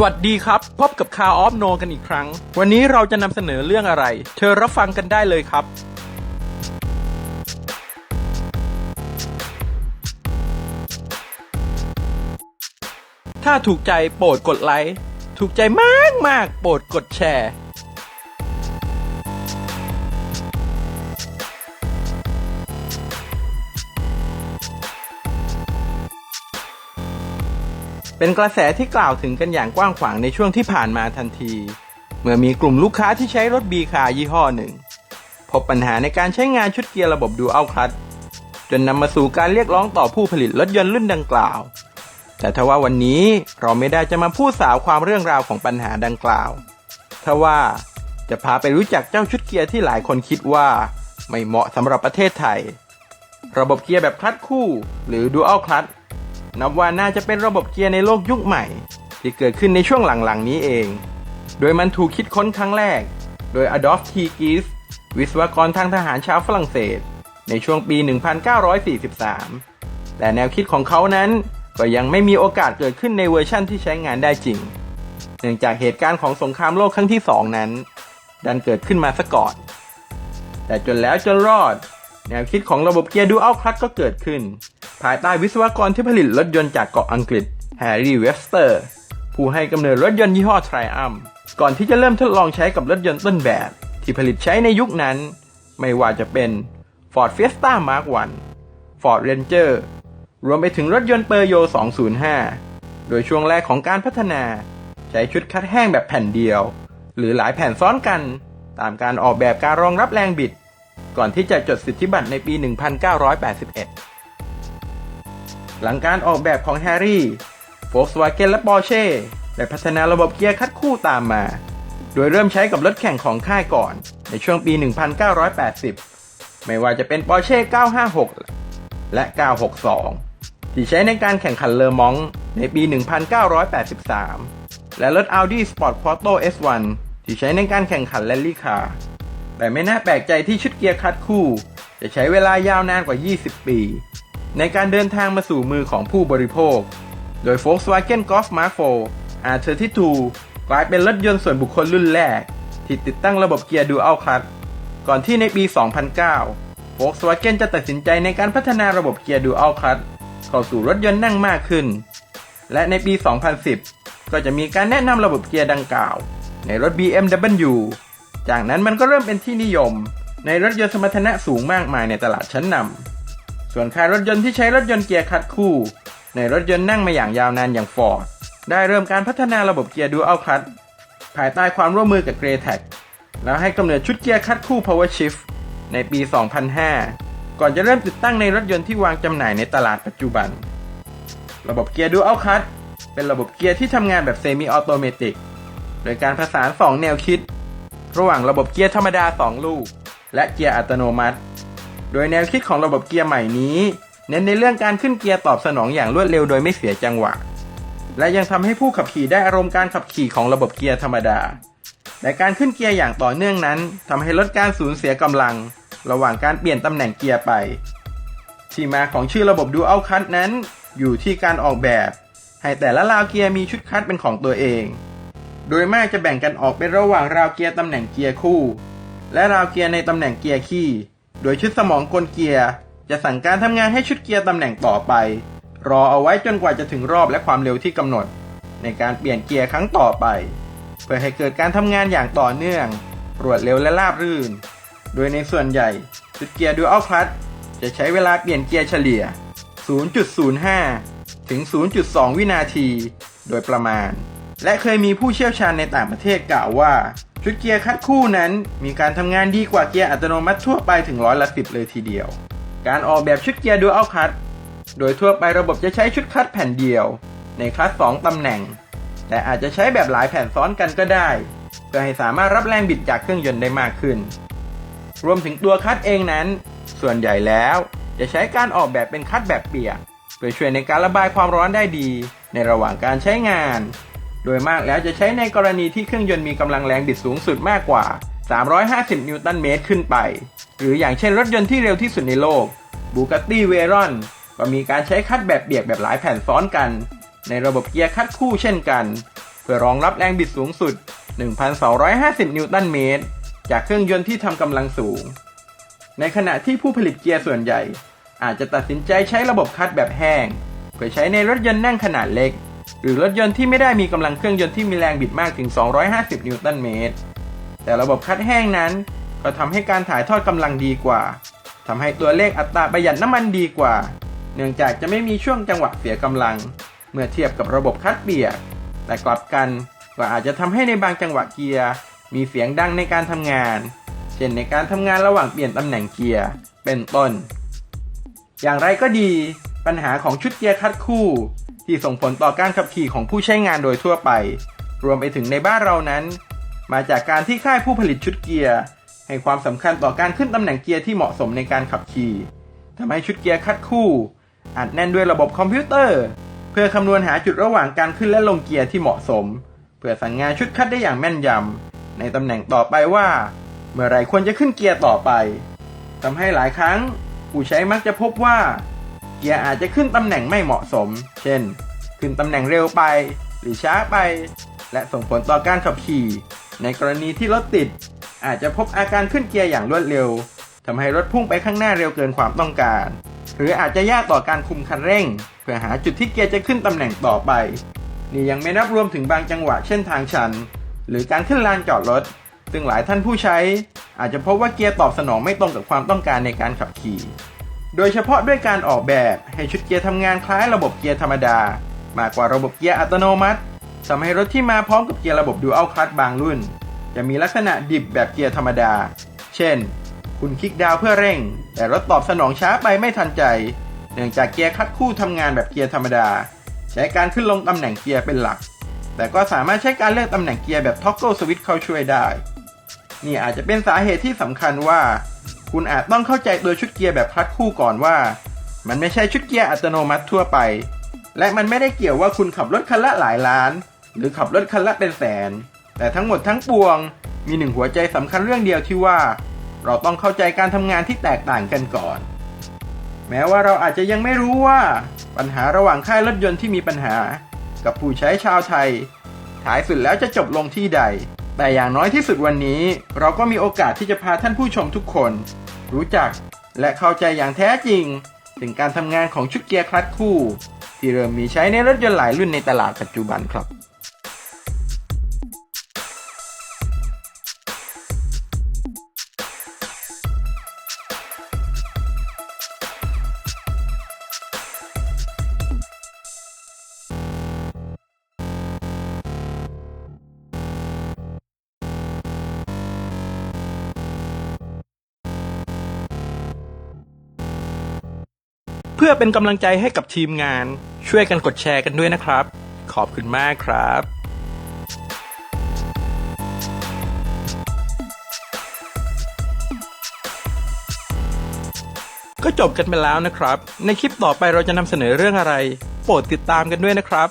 สวัสดีครับ พบกับคาออฟโนกันอีกครั้ง วันนี้เราจะนำเสนอเรื่องอะไร เธอรับฟังกันได้เลยครับ ถ้าถูกใจโปรดกดไลค์ ถูกใจมากมากๆโปรดกดแชร์ เป็นกระแสที่กล่าวถึงกันอย่างกว้างขวางในช่วงที่ผ่านมาทันที เมื่อมีกลุ่มลูกค้าที่ใช้รถบีคายี่ห้อหนึ่ง พบปัญหาในการใช้งานชุดเกียร์ระบบดูอัลคลัตจนนำมาสู่การเรียกร้องต่อผู้ผลิตรถยนต์รุ่นดังกล่าว แต่ทว่าวันนี้เราไม่ได้จะมาพูดสาวความเรื่องราวของปัญหาดังกล่าวทว่าจะพาไปรู้จักเจ้าชุดเกียร์ที่หลายคนคิดว่า ไม่เหมาะสำหรับประเทศไทย ระบบเกียร์แบบคลัตคู่ หรือดูอัลคลัต นับว่าน่าจะเป็นระบบเกียร์ในโลกยุคใหม่ ที่เกิดขึ้นในช่วงหลังๆนี้เอง โดยมันถูกคิดค้นครั้งแรก โดยอดอล์ฟทีกิสวิศวกรทางทหารชาวฝรั่งเศส ในช่วงปี 1943 แต่แนวคิดของเขานั้นก็ยังไม่มีโอกาสเกิดขึ้นในเวอร์ชั่นที่ใช้งานได้จริง เนื่องจากเหตุการณ์ของสงครามโลกครั้งที่สองนั้น ดันเกิดขึ้นมาซะก่อน แต่จนแล้วจนรอด แนวคิดของระบบเกียร์ดูอัลคลัตก็เกิดขึ้น ภายใต้วิศวกรที่ผลิตรถยนต์จากเกาะอังกฤษแฮร์รี่เวสเตอร์ผู้ให้กำเนิดรถยนต์ยี่ห้อ Triumph ก่อนที่จะเริ่มทดลองใช้กับรถยนต์ต้นแบบ ที่ผลิตใช้ในยุคนั้น ไม่ว่าจะเป็น Ford Fiesta Mark 1 Ford Ranger รวมไปถึงรถยนต์เปอร์โย 205 โดยช่วงแรกของการพัฒนา ใช้ชุดคัดแห้งแบบแผ่นเดียว หรือหลายแผ่นซ้อนกัน ตามการออกแบบการรองรับแรงบิด ก่อนที่จะจดสิทธิบัตรในปี 1981 หลังการออกแบบของแฮร์รี่ Volkswagen และ Porsche ได้พัฒนาระบบเกียร์คัดคู่ตามมา โดยเริ่มใช้กับรถแข่งของค่ายก่อน ในช่วงปี 1980 ไม่ว่าจะเป็น Porsche 956 และ 962 ที่ใช้ในการแข่งขันเลอมองในปี 1983 และรถ Audi Sport Quattro S1 ที่ใช้ในการแข่งขันแรลลี่คาร์แต่ไม่น่าแปลกใจที่ชุดเกียร์คัดคู่ จะใช้เวลายาวนานกว่า 20 ปี ในการเดินทางมาสู่มือของผู้บริโภค โดย Volkswagen Golf Mark 4 R32 กลายเป็นรถยนต์ส่วนบุคคลรุ่นแรก ที่ติดตั้งระบบเกียร์ดูอัลคัตก่อนที่ในปี 2009 Volkswagen จะตัดสินใจในการพัฒนาระบบเกียร์ดูอัลคัตเข้าสู่รถยนต์นั่งมากขึ้น และในปี 2010 ก็จะมีการแนะนำระบบเกียร์ดังกล่าว ในรถ BMW จากนั้นมันก็เริ่มเป็นที่นิยม ในรถยนต์สมรรถนะสูงมากมายในตลาดชั้นนำ ส่วนค่ายรถยนต์ที่ใช้รถยนต์เกียร์คัดคู่ ในรถยนต์นั่งมาอย่างยาวนานอย่างฟอร์ดได้เริ่มการพัฒนาระบบเกียร์ดูอัลคัตภายใต้ความร่วมมือกับเกรแท็กแล้วให้กำเนิดชุดเกียร์คัดคู่ Power Shift ในปี 2005 ก่อนจะเริ่มติดตั้งในรถยนต์ที่วางจำหน่ายในตลาดปัจจุบัน ระบบเกียร์ดูอัลคัตเป็นระบบเกียร์ที่ทำงานแบบเซมิออโตเมติกโดยการผสาน 2 แนวคิด ระหว่างระบบเกียร์ธรรมดา 2 ลูก และเกียร์อัตโนมัติ โดยแนวคิดของระบบเกียร์ใหม่นี้ เน้นในเรื่องการขึ้นเกียร์ตอบสนองอย่างรวดเร็วโดยไม่เสียจังหวะ และยังทำให้ผู้ขับขี่ได้อารมณ์การขับขี่ของระบบเกียร์ธรรมดา แต่การขึ้นเกียร์อย่างต่อเนื่องนั้นทำให้ลดการสูญเสียกำลัง ระหว่างการเปลี่ยนตำแหน่งเกียร์ไป ที่มาของชื่อระบบดูอัลคัตนั้น อยู่ที่การออกแบบ ให้แต่ละราวเกียร์มีชุดคัดเป็นของตัวเอง โดยมากจะแบ่งกันออกเป็นระหว่างราวเกียร์ตำแหน่งเกียร์คู่ และราวเกียร์ในตำแหน่งเกียร์ขี้ โดยชุดสมองกลเกียร์ จะสั่งการทำงานให้ชุดเกียร์ตำแหน่งต่อไป รอเอาไว้จนกว่าจะถึงรอบและความเร็วที่กำหนด ในการเปลี่ยนเกียร์ครั้งต่อไป เพื่อให้เกิดการทำงานอย่างต่อเนื่อง รวดเร็วและราบรื่น โดยในส่วนใหญ่ชุดเกียร์ดูอัลคลัตจะใช้เวลาเปลี่ยนเกียร์เฉลี่ย 0.05 ถึง 0.2 วินาที โดยประมาณ และเคยมีผู้เชี่ยวชาญในต่างประเทศกล่าวว่า ชุดเกียร์คัดคู่นั้น มีการทำงานดีกว่าเกียร์อัตโนมัติทั่วไปถึงร้อยละสิบเลยทีเดียว การออกแบบชุดเกียร์ดูอัลคัตโดยทั่วไประบบจะใช้ชุดคัดแผ่นเดียว ในคลัส2ตำแหน่ง แต่อาจจะใช้แบบหลายแผ่นซ้อนกันก็ได้ เพื่อให้สามารถรับแรงบิดจากเครื่องยนต์ได้มากขึ้น รวมถึงตัวคัดเองนั้น ส่วนใหญ่แล้วจะใช้การออกแบบเป็นคัดแบบเปียกเพื่อช่วยในการระบายความร้อนได้ดี ในระหว่างการใช้งาน โดยมากแล้วจะใช้ในกรณีที่เครื่องยนต์มีกำลังแรงบิดสูงสุดมากกว่า 350 นิวตันเมตรขึ้นไป หรืออย่างเช่นรถยนต์ที่เร็วที่สุดในโลก Bugatti Veyron ก็มีการใช้คัดแบบเปียกแบบหลายแผ่นซ้อนกัน ในระบบเกียร์คัดคู่เช่นกัน เพื่อรองรับแรงบิดสูงสุด 1,250 นิวตันเมตร จากเครื่องยนต์ที่ทำกำลังสูง ในขณะที่ผู้ผลิตเกียร์ส่วนใหญ่ อาจจะตัดสินใจใช้ระบบคัดแบบแห้ง เพื่อใช้ในรถยนต์นั่งขนาดเล็ก หรือรถยนต์ที่ไม่ได้มีกำลังเครื่องยนต์ที่มีแรงบิดมากถึง 250 นิวตันเมตร แต่ระบบคัดแห้งนั้น ก็ทำให้การถ่ายทอดกำลังดีกว่าทำให้ตัวเลขอัตราประหยัดน้ำมันดีกว่า เนื่องจากจะไม่มีช่วงจังหวะเสียกำลัง เมื่อเทียบกับระบบคัดเปียกแต่กลับกันก็อาจจะทำให้ในบางจังหวะเกียร์ มีเสียงดังในการทำงาน เช่นในการทำงานระหว่างเปลี่ยนตำแหน่งเกียร์ เป็นต้น อย่างไรก็ดี ปัญหาของชุดเกียร์คัดคู่ ที่ส่งผลต่อการขับขี่ของผู้ใช้งานโดยทั่วไป รวมไปถึงในบ้านเรานั้น มาจากการที่ค่ายผู้ผลิตชุดเกียร์ให้ความสำคัญต่อการขึ้นตำแหน่งเกียร์ที่เหมาะสมในการขับขี่ทำให้ชุดเกียร์คัดคู่อัดแน่นด้วยระบบคอมพิวเตอร์ เพื่อคำนวณหาจุดระหว่างการขึ้นและลงเกียร์ที่เหมาะสม เพื่อสั่งงานชุดคัดได้อย่างแม่นยำในตำแหน่งต่อไปว่า เมื่อไรควรจะขึ้นเกียร์ต่อไปทำให้หลายครั้ง ผู้ใช้มักจะพบว่า เกียร์อาจจะขึ้นตำแหน่งไม่เหมาะสม เช่น ขึ้นตำแหน่งเร็วไป หรือช้าไป และส่งผลต่อการขับขี่ ในกรณีที่รถติด อาจจะพบอาการขึ้นเกียร์อย่างรวดเร็วทำให้รถพุ่งไปข้างหน้าเร็วเกินความต้องการ หรืออาจจะยากต่อการคุมคันเร่ง เพื่อหาจุดที่เกียร์จะขึ้นตำแหน่งต่อไป นี่ยังไม่นับรวมถึงบางจังหวะเช่นทางชัน หรือการขึ้นลานจอดรถ ซึ่งหลายท่านผู้ใช้ อาจจะพบว่าเกียร์ตอบสนองไม่ตรงกับความต้องการในการขับขี่ โดยเฉพาะด้วยการออกแบบให้ชุดเกียร์ทำงานคล้ายระบบเกียร์ธรรมดา มากกว่าระบบเกียร์อัตโนมัติทำให้รถที่มาพร้อมกับเกียร์ระบบดูอัลคลัตบางรุ่น จะมีลักษณะดิบแบบเกียร์ธรรมดา เช่น คุณคลิกดาวเพื่อเร่ง แต่รถตอบสนองช้าไปไม่ทันใจ เนื่องจากเกียร์คัดคู่ทำงานแบบเกียร์ธรรมดา ใช้การขึ้นลงตำแหน่งเกียร์เป็นหลัก แต่ก็สามารถใช้การเลือกตำแหน่งเกียร์แบบท็อกเกิลสวิตช์เข้าช่วยได้ นี่อาจจะเป็นสาเหตุที่สำคัญว่า คุณอาจต้องเข้าใจตัวชุดเกียร์แบบคลัดคู่ก่อนว่า มันไม่ใช่ชุดเกียร์อัตโนมัติทั่วไป และมันไม่ได้เกี่ยวว่าคุณขับรถคันละหลายล้าน หรือขับรถคันละเป็นแสน แต่ทั้งหมดทั้งปวง มีหนึ่งหัวใจสำคัญเรื่องเดียวที่ว่า เราต้องเข้าใจการทำงานที่แตกต่างกันก่อน แม้ว่าเราอาจจะยังไม่รู้ว่าปัญหาระหว่างค่ายรถยนต์ที่มีปัญหา กับผู้ใช้ชาวไทยท้ายสุดแล้วจะจบลงที่ใด แต่อย่างน้อยที่สุดวันนี้ เราก็มีโอกาสที่จะพาท่านผู้ชมทุกคน รู้จักและเข้าใจอย่างแท้จริง ถึงการทำงานของชุดเกียร์คลัตช์คู่ ที่เริ่มมีใช้ในรถยนต์หลายรุ่นในตลาดปัจจุบันครับ เพื่อเป็นกำลังใจให้กับทีมงาน ช่วยกันกดแชร์กันด้วยนะครับ ขอบคุณมากครับก็จบกันไปแล้วนะครับ ในคลิปต่อไปเราจะนำเสนอเรื่องอะไร โปรดติดตามกันด้วยนะครับ